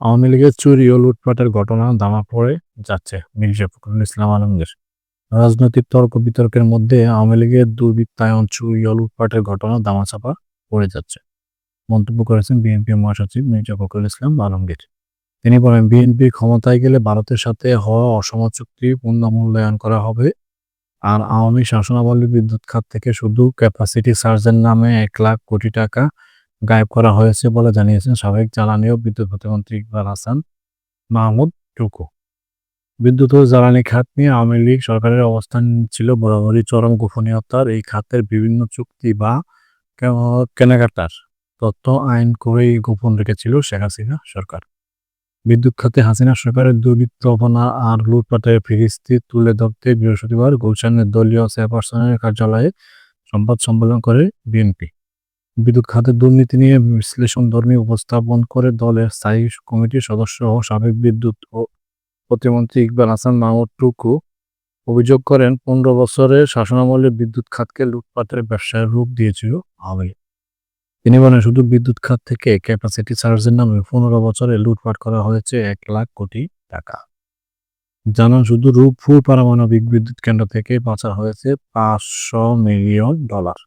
আওয়ামী লীগের চুরি ও লুটপাটের ঘটনা দামা পড়ে যাচ্ছে মির্জা ফখরুল ইসলাম আলমগীর। রাজনৈতিক তর্ক বিতর্কের মধ্যে আওয়ামী লীগের দুর্বৃত্তায়ন, চুরি ও লুটপাটের ঘটনা দামাচাপা পড়ে যাচ্ছে। মন্তব্য করেছেন বিএনপি মহাসচিব মির্জা ফখরুল ইসলাম আলমগীর। তিনি বলেন, বিএনপি ক্ষমতায় গেলে ভারতের সাথে হওয়া অসম চুক্তি পুনর্মূল্যায়ন করা হবে আর আওয়ামী শাসনাবলী বিদ্যুৎ খাত থেকে শুধু ক্যাপাসিটি চার্জের নামে এক লাখ কোটি টাকা গায়েব করা হয়েছে বলে জানিয়েছেন সাবেক জ্বালানি ও বিদ্যুৎ প্রতিমন্ত্রী ইকবাল হাসান মাহমুদ টুকু। বিদ্যুৎ ও জ্বালানি খাত নিয়ে আওয়ামী লীগ সরকারের অবস্থান ছিল বরাবরই চরম গোপনীয়তার, এই খাতের বিভিন্ন চুক্তি বা কেনাকাটার তথ্য আইন করেই গোপন রেখেছিল শেখ হাসিনা সরকার। বিদ্যুৎ খাতে হাসিনা সরকারের দুর্বৃত্তপনা আর লুটপাটের ফিরিস্তি তুলে ধরতে বৃহস্পতিবার গুলশানের দলীয় চেয়ারপারসনের কার্যালয়ে সংবাদ সম্মেলন করে বিএনপি। বিদ্যুৎ খাতের দুর্নীতি নিয়ে বিশ্লেষণধর্মী উপস্থাপন করে দলের স্থায়ী কমিটির সদস্য ও সাবেক বিদ্যুৎ ও প্রতিমন্ত্রী ইকবাল হাসান মাহমুদ টুকু অভিযোগ করেন, পনেরো বছরের শাসনামলে বিদ্যুৎ খাতকে লুটপাটের ব্যবসায় রূপ দিয়েছিল আওয়ামী। তিনি বলেন, শুধু বিদ্যুৎ খাত থেকে ক্যাপাসিটি চার্জের নামে পনেরো বছরে লুটপাট করা হয়েছে এক লাখ কোটি টাকা জানান, শুধু রূপপুর পারমাণবিক বিদ্যুৎ কেন্দ্র থেকে পাচার হয়েছে পাঁচশো মিলিয়ন ডলার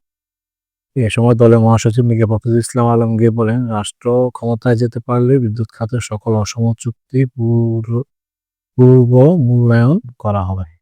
এ সময় দলের মহাসচিব ফখরুল ইসলাম আলমগীর বলেন, রাষ্ট্র ক্ষমতায় যেতে পারলে বিদ্যুৎ খাতের সকল অসম চুক্তি পূর্ব মূল্যায়ন করা হবে।